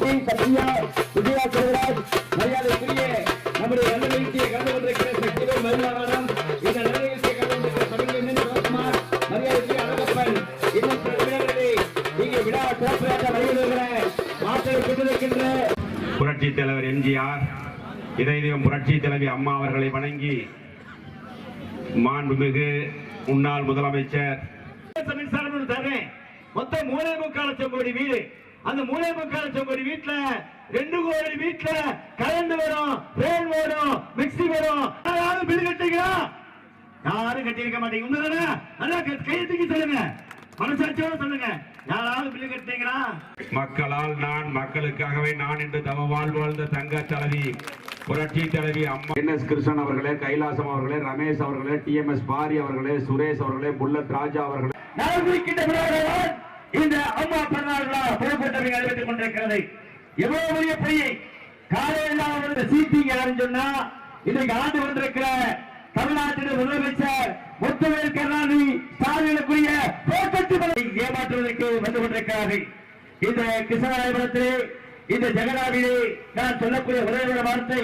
ஊட்டி சத்யா விஜயா செல்வராஜ் மரியாதைக்குரிய நம்முடைய நல்ல நிகழ்ச்சியை கலந்து கொண்டிருக்கிற சக்திவேல் மருமாவனம் இந்த நல்ல நிகழ்ச்சியை கலந்து கொண்டிருக்கிற தமிழ் சிவகுமார் மரியாதைக்குரிய அழகப்பன் இன்னும் சில நிமிடங்களிலே இங்கே விழா சிறப்பாக வருகின்ற மாற்றலை பெற்றிருக்கின்ற புரட்சி தலைவர் எம்ஜிஆர் இதயம் புரட்சி தலைவி அம்மா அவர்களை வணங்கி மாண்புமிகு முன்னாள் முதலமைச்சர். மின்சாரம் தர்றேன் மொத்தம் மூணே முக்கால் லட்சம் கோடி வீடு. அந்த முக்கால் லட்சம் கோடி வீட்டுல ரெண்டு கோடி வீட்டுல கரண்ட் வரும் ஃபேன் வரும் மிக்ஸி வரும். யாராவது பில் கட்டிங்களா யாரும் கட்டியிருக்க மாட்டீங்க. உண்மைதானே? அதான் கை- கையை தூக்கி சொல்லுங்க. மனசாட்சியோட சொல்லுங்க. யாராவது பில் கட்டிங்களா மக்களால் நான் மக்களுக்காகவே நான் என்று தவ வாழ் வாழ்ந்த தங்க தலைவி புரட்சி தலைவி அம்மா. என் எஸ் கிருஷ்ணன் அவர்களே கைலாசம் அவர்களே ரமேஷ் அவர்களே டி எம் எஸ் பாரி அவர்களே சுரேஷ் அவர்களே புல்லட் ராஜா அவர்களே. இந்த அம்மா பிறநாள் விழா புறப்பட்டவை அறிவித்துக் கொண்டிருக்கிறது. எவ்வளவு பெரிய பொய் காலையில் வந்து சீட்டிங் யாருன்னு சொன்னா இன்னைக்கு ஆண்டு வந்திருக்கிற தமிழ்நாட்டின் முதலமைச்சர் முத்துவேல் கருணாநிதி ஸ்டாலினுக்குரிய போக்கட்டு ஏமாற்றுவதற்கு வந்து கொண்டிருக்கிறார்கள். இந்த கிருஷ்ணராயபுரத்திலே இந்த ஜெகநாதிலே நான் சொல்லக்கூடிய ஒரே ஒரு வார்த்தை.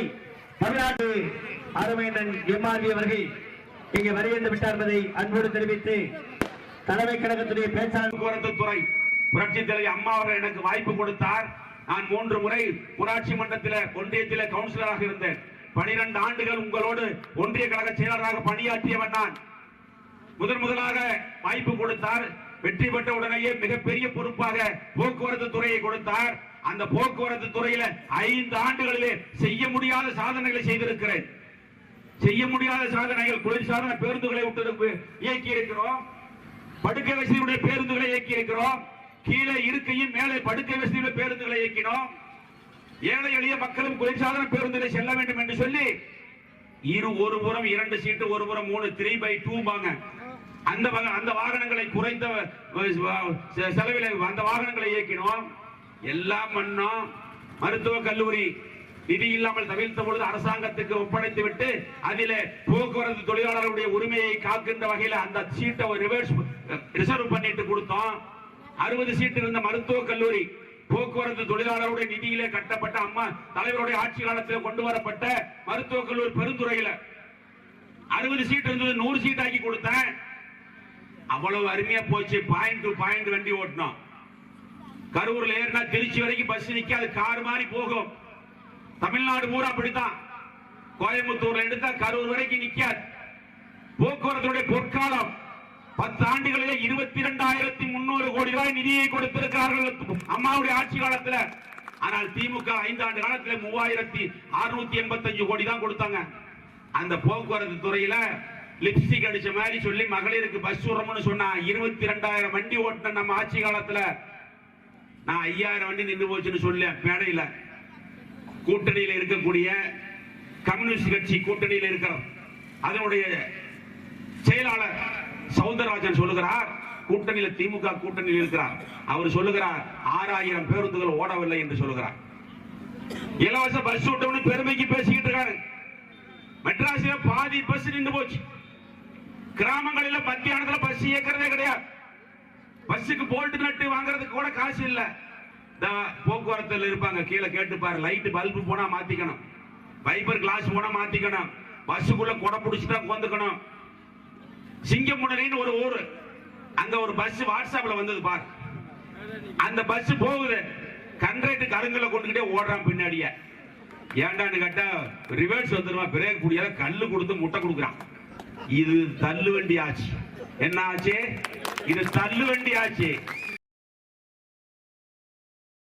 தமிழ்நாட்டு அருமையன் எம்ஆர்வி அவர்கள் இங்கே வருகின்ற விட்டார் என்பதை அன்போடு தெரிவித்து தலைமை கழகத்துடைய பேச்சாளர் போக்குவரத்து துறை புரட்சி தலைவி அம்மா அவர்கள் எனக்கு வாய்ப்பு கொடுத்தார். நான் மூன்று முறை ஊராட்சி மன்றத்தில ஒன்றியத்தில கவுன்சிலராக இருந்தேன். பனிரெண்டு ஆண்டுகள் உங்களோடு ஒன்றிய கழக செயலாளராக பணியாற்றியவன் நான். முதன் முதலாக வாய்ப்பு கொடுத்தார். வெற்றி பெற்ற உடனேயே மிகப்பெரிய பொறுப்பாக போக்குவரத்து துறையை கொடுத்தார். அந்த போக்குவரத்து துறையில ஐந்து ஆண்டுகளிலே செய்ய முடியாத சாதனைகளை செய்திருக்கிறேன். செய்ய முடியாத சாதனைகள் குளிர்சாதன பேருந்துகளை விட்டு இயக்கி இருக்கிறோம் படுக்கை வசதியுடைய பேருந்துகளை இயக்கி இருக்கிறோம் கீழே இருக்கையும் மேலே படுக்கை வசதியுடைய பேருந்துகளை இயக்கினோம். ஏழை எளிய மக்களும் குளிர்சாதன பேருந்துகளை செல்ல வேண்டும் என்று சொல்லி இரு ஒரு புறம் இரண்டு சீட்டு ஒரு புறம் மூணு த்ரீ பை டூ வாங்க அந்த அந்த வாகனங்களை குறைந்த செலவில் அந்த வாகனங்களை இயக்கினோம். எல்லாம் பண்ணோம் மருத்துவ கல்லூரி நிதி இல்லாமல் தவிர்த்த பொழுது அரசாங்கத்துக்கு ஒப்படைத்து விட்டு அதில போக்குவரத்து தொழிலாளர்களுடைய உரிமையை காக்கின்ற வகையில் அந்த சீட்டை ரிவர்ஸ் ரிசர்வ் பண்ணிட்டு கொடுத்தோம். அறுபது சீட் இருந்த மருத்துவ கல்லூரி போக்குவரத்து தொழிலாளருடைய நிதியிலே கட்டப்பட்ட அம்மா தலைவருடைய ஆட்சி காலத்தில் கொண்டு வரப்பட்ட மருத்துவக் கல்லூரி பெருந்துறையில. அறுபது சீட் இருந்தது நூறு சீட் ஆக்கி கொடுத்தேன். அவ்வளவு அருமையா போச்சு. பாயிண்ட் டு பாயிண்ட் வண்டி ஓட்டணும் கரூர்ல ஏறினா திருச்சி வரைக்கும் பஸ் நிக்காது கார் மாதிரி போகும். தமிழ்நாடு பூரா அப்படித்தான். கோயம்புத்தூர்ல எடுத்தா கரூர் வரைக்கும் நிக்காது. போக்குவரத்துடைய பொற்காலம். பத்தாண்டுகளில் இருபத்தி இரண்டாயிரத்தி முன்னூறு கோடி ரூபாய் நிதியை கொடுத்திருக்கிறார்கள். அம்மாவுடைய ஆட்சி காலத்துல. ஆனால் திமுக ஐந்து ஆண்டு மூவாயிரத்தி அறுநூத்தி எண்பத்தஞ்சு கோடி தான் கொடுத்தாங்க. அந்த போக்குவரத்து துறையில லிப்ஸ்டிக் அடிச்ச மாதிரி சொல்லி மகளிருக்கு பஸ் விடுறோம்னு சொன்னா இருபத்தி ரெண்டாயிரம் வண்டி ஓட்டின நம்ம ஆட்சி காலத்துல. நான் ஐயாயிரம் வண்டி நின்று போச்சுன்னு சொல்ல மேடையில. கூட்டணியில் இருக்கக்கூடிய கம்யூனிஸ்ட் கட்சி கூட்டணியில் இருக்கிறோம். அதனுடைய செயலாளர் சவுந்தரராஜன் சொல்லுகிறார் கூட்டணியில் திமுக கூட்டணியில் இருக்கிறார். அவர் சொல்லுகிறார் ஆறாயிரம் பேருந்துகள் ஓடவில்லை என்று சொல்லுகிறார். இலவச பஸ் விட்டவனு பெருமைக்கு பேசிக்கிட்டு இருக்காரு. மெட்ராஸ்ல பாதி பஸ் நின்று போச்சு. கிராமங்களில் மத்தியானத்துல பஸ் இயக்கிறதே கிடையாது. பஸ்ஸுக்கு போல்ட் நட்டு வாங்குறதுக்கு கூட காசு இல்லை. இந்த இருப்பாங்க கீழே கேட்டு பாரு லைட்டு பல்பு போனா மாத்திக்கணும். ஃபைபர் கிளாஸ் போனா மாத்திக்கணும். பஸ்ஸுக்குள்ள கொடை பிடிச்சிட்டா உட்காந்துக்கணும் சிங்கமுனரின்னு ஒரு ஊரு. அங்க ஒரு பஸ் வாட்ஸ்அப்ல வந்தது பார். அந்த பஸ் போகுது. கண்ட்ரேட்டு கருங்கல கொண்டுகிட்டே ஓடுறான் பின்னாடியே. ஏன்டான்னு கேட்டா ரிவர்ஸ் வந்துருமா? பிரேக் புடியாத கல்லு கொடுத்து முட்டை கொடுக்குறான். இது தள்ளு வண்டி ஆச்சு. என்ன ஆச்சு? இது தள்ளு வண்டி ஆச்சு.